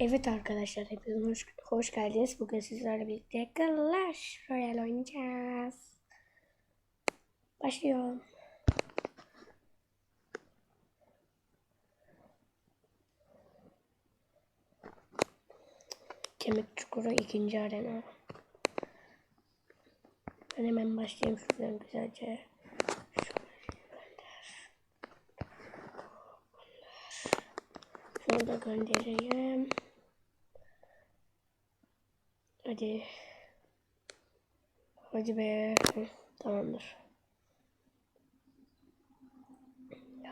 Evet arkadaşlar hepiniz hoş, hoş geldiniz. Bugün sizlerle birlikte Clash Royale oynayacağız. Başlıyorum. Kemik Çukuru ikinci arena. Ben hemen başlayayım şuradan güzelce. Şunu da göndereyim. Hadi. Hadi be. Hı, Tamamdır.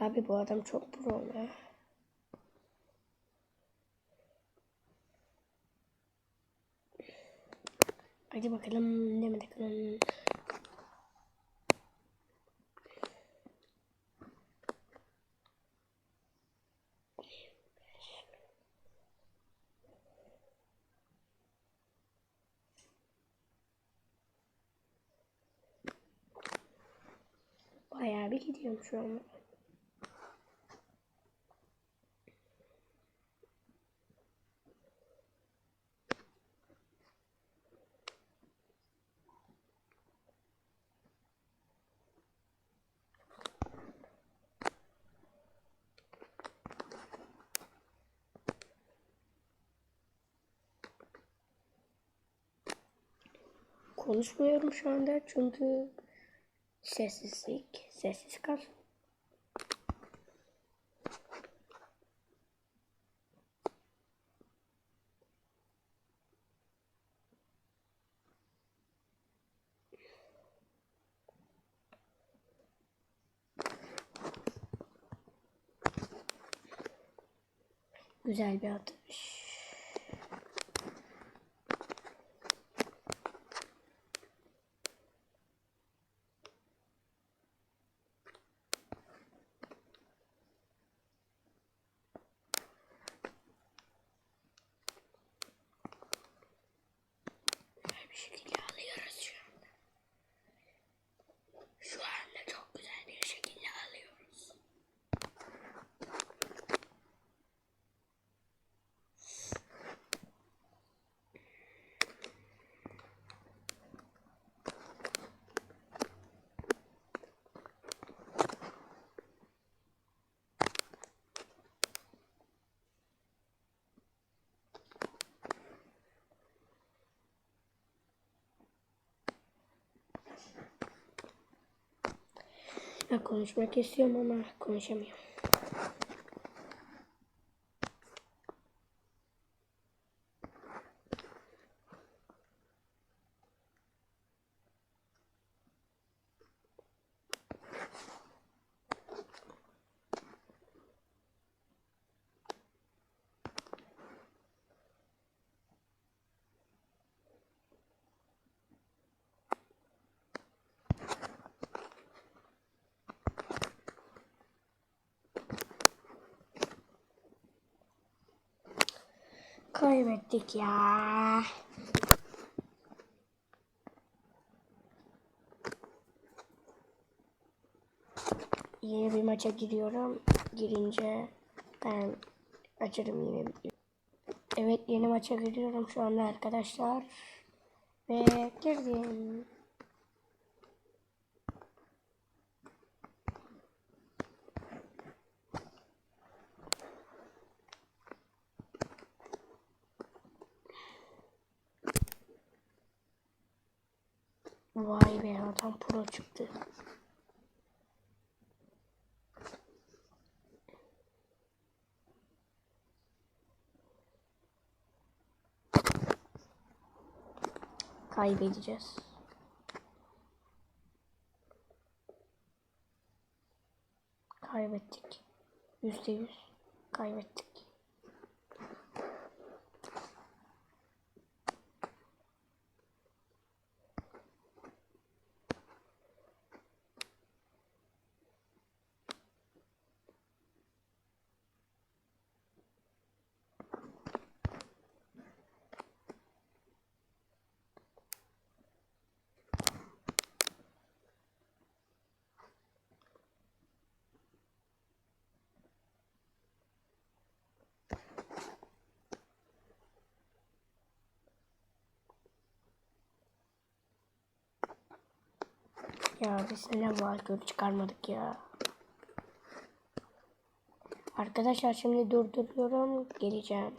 Abi bu adam çok pro ya. Hadi bakalım ne bakalım. Bir gidiyorum şu an. Konuşmuyorum şu anda çünkü sessizlik, sessiz kal. Güzel bir atış. Güzel bir şekilde alıyoruz şu anda. Şu anda çok güzel bir şekilde alıyoruz. Ya konuşmak istiyorum ama konuşamıyorum. Kaybettik ya. Yeni bir maça giriyorum. Girince ben açarım yine. Evet yeni maça giriyorum şu anda arkadaşlar. Ve girdim. Vay be adam pro çıktı. Kaybedeceğiz. Kaybettik. Yüzde yüz kaybettik. Ya biz ne var gör çıkarmadık ya. Arkadaşlar şimdi durduruyorum. Geleceğim.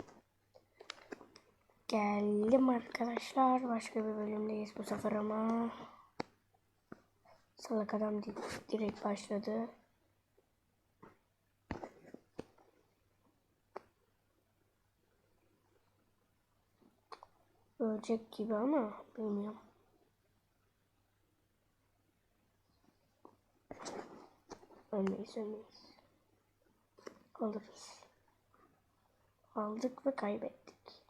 Geldim arkadaşlar. Başka bir bölümdeyiz bu sefer ama. Salak adam di- direkt başladı. Ölecek gibi ama bilmiyorum. Ölmeyiz ölmeyiz. Alırız. Aldık ve kaybettik.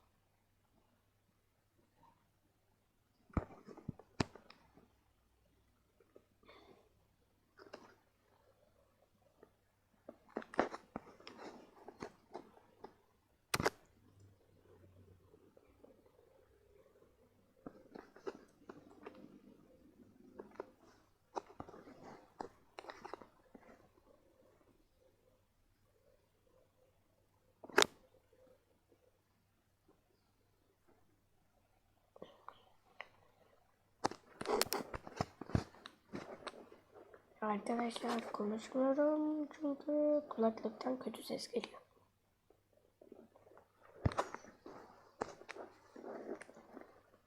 Arkadaşlar konuşmuyorum çünkü kulaklıktan kötü ses geliyor.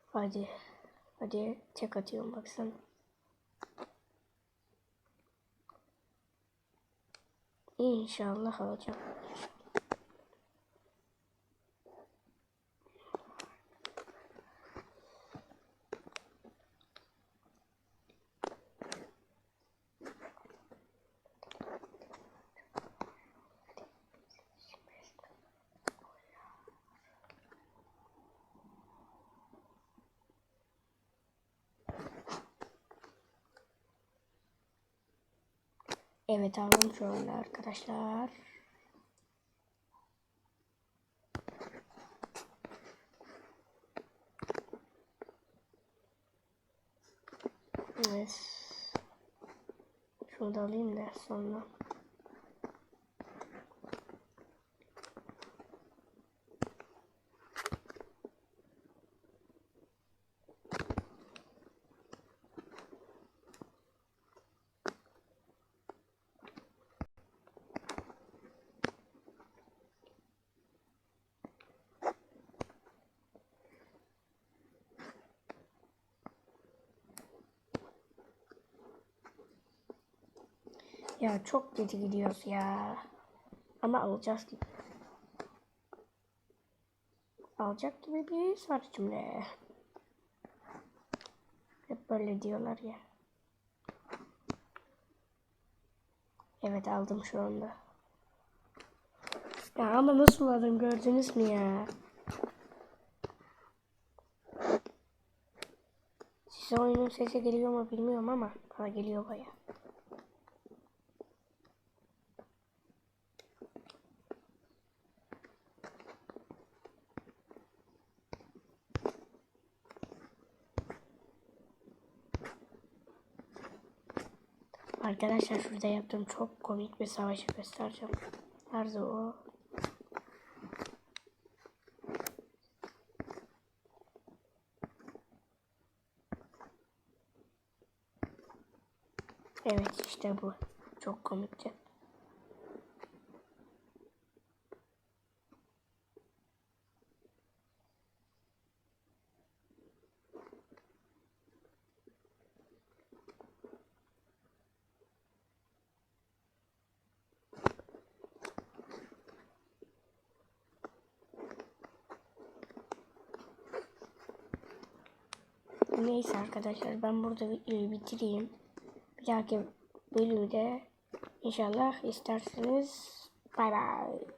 Hadi. Hadi tek atıyorum baksana. İnşallah alacağım. Evet aldım şu anda arkadaşlar. Evet. Şunu da alayım da sonra. Ya çok kötü gidiyoruz ya. Ama alacağız gibi. Alacak gibi bir his var içimde. Hep böyle diyorlar ya. Evet aldım şu anda. Ya ama nasıl aldım gördünüz mü ya? Size oyunun sesi geliyor mu bilmiyorum ama bana geliyor baya. Arkadaşlar şurada yaptığım çok komik bir savaşı göstereceğim. Nerede o? Evet işte bu. Çok komikti. Neyse arkadaşlar ben burada videoyu bitireyim. Bir dahaki bölümde inşallah isterseniz bay bay.